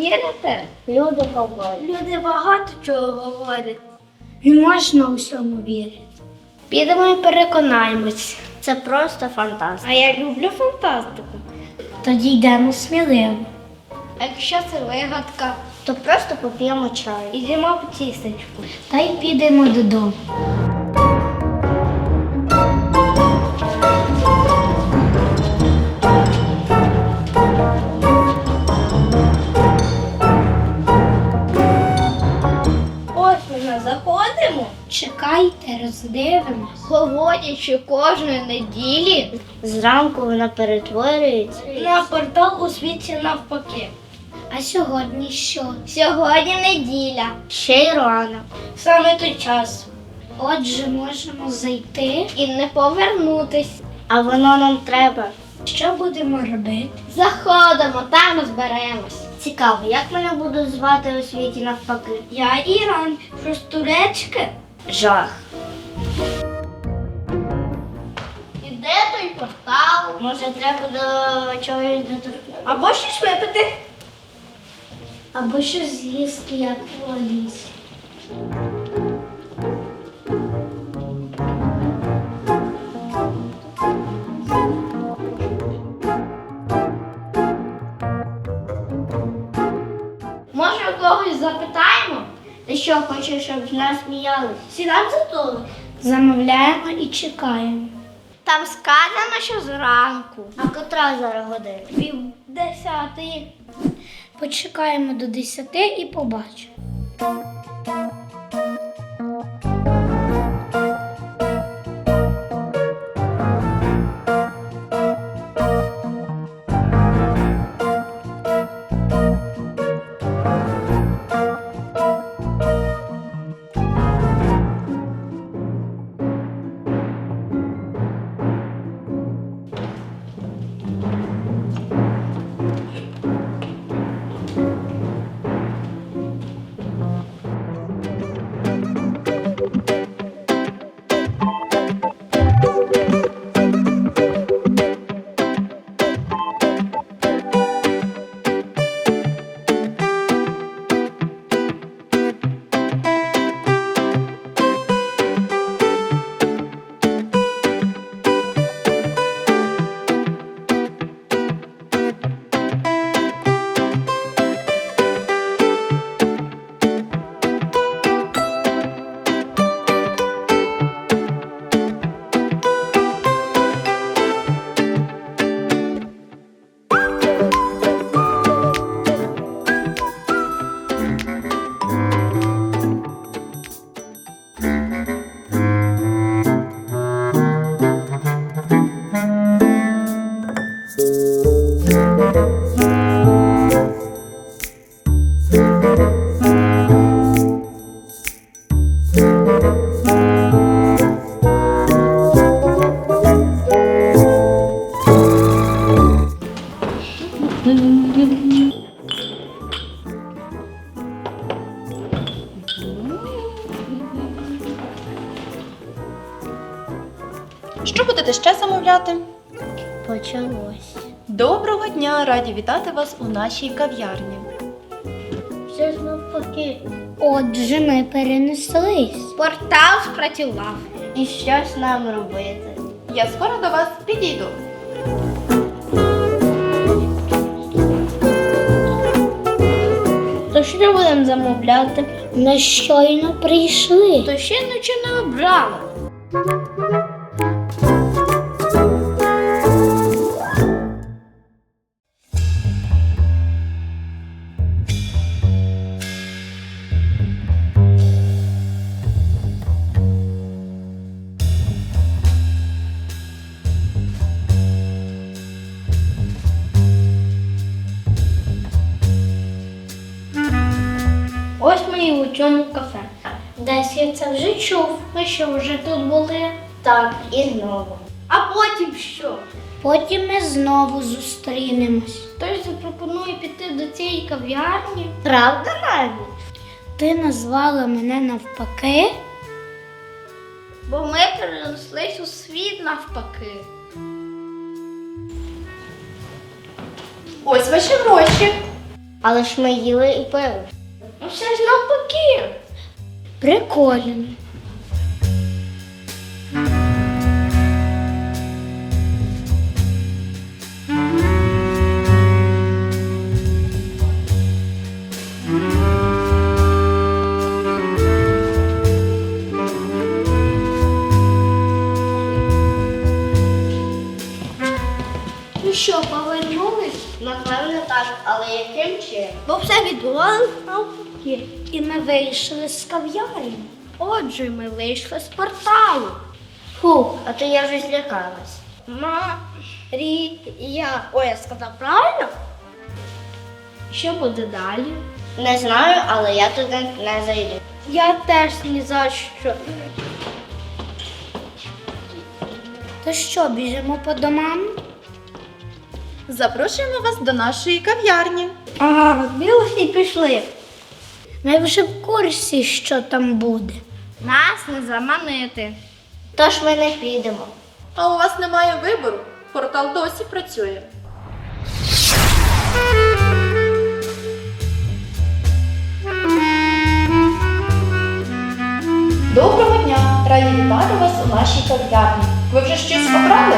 Вірите? Люди говорять. Люди багато чого говорять. Не можна усьому вірити. Підемо і переконаємось. Це просто фантастика. А я люблю фантастику. Тоді йдемо сміливо. А якщо це вигадка, То просто поп'ємо чаю. ідемо в тістечку. Та й підемо додому. Говорячи кожної неділі Зранку вона перетворюється. на портал у світі навпаки. А сьогодні що? Сьогодні неділя. Ще й рано. Саме той час. Отже, можемо зайти і не повернутись. А воно нам треба. Що будемо робити? Заходимо, там розберемось. Цікаво, як мене будуть звати у світі навпаки? Я Іран, простуречки. Жах. Портал? Може, треба до чогось доторкнути? Або щось випити. Або щось з'їсти, як у. Може, когось запитаємо? Ти що, хочеш, щоб з нас сміялись? Сідаємо за столик. Замовляємо і чекаємо. Там сказано, що зранку. А котра зараз година? Пів десятої. Почекаємо до десяти і побачимо. Що будете ще замовляти? Почалось. Доброго дня! Раді вітати вас у нашій кав'ярні. Все ж навпаки. Отже, ми перенеслись. Портал спрацював. І щось нам робити. Я скоро до вас підійду. То що будемо замовляти? Ми щойно прийшли. То ще нічого не обрали. І у цьому кафе. Десь я це вже чув. Ми що вже тут були? Так, і знову. А потім що? Потім ми знову зустрінемось. Хтось запропонує піти до цієї кав'ярні. Правда навіть? Ти назвала мене навпаки. Бо ми перенеслись у світ навпаки. Ось ваші гроші. Але ж ми їли і пили. Ну все ж навпаки. Прикольно. Яким? Бо все відбувалося. І ми вийшли з кав'ярні. Отже, ми вийшли з порталу. Фух, а то я вже злякалась. Марія. Ой, я сказав правильно? Що буде далі? Не знаю, але я туди не зайду. Я теж ні за що. То що, біжимо по домам? Запрошуємо вас до нашої кав'ярні. Ага, білих і пішли. Ми вже в курсі, що там буде. Нас не заманити. Тож ми не підемо. А у вас немає вибору. Портал досі працює. Доброго дня! Раді вітати вас у нашій кав'ярні. Ви вже щось обрали?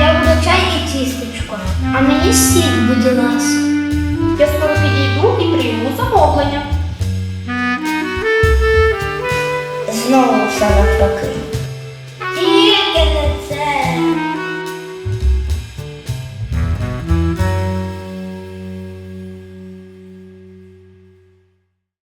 Я буду чай і тістечко, а мені сік, будь ласка. Я скоро підійду і прийму замовлення.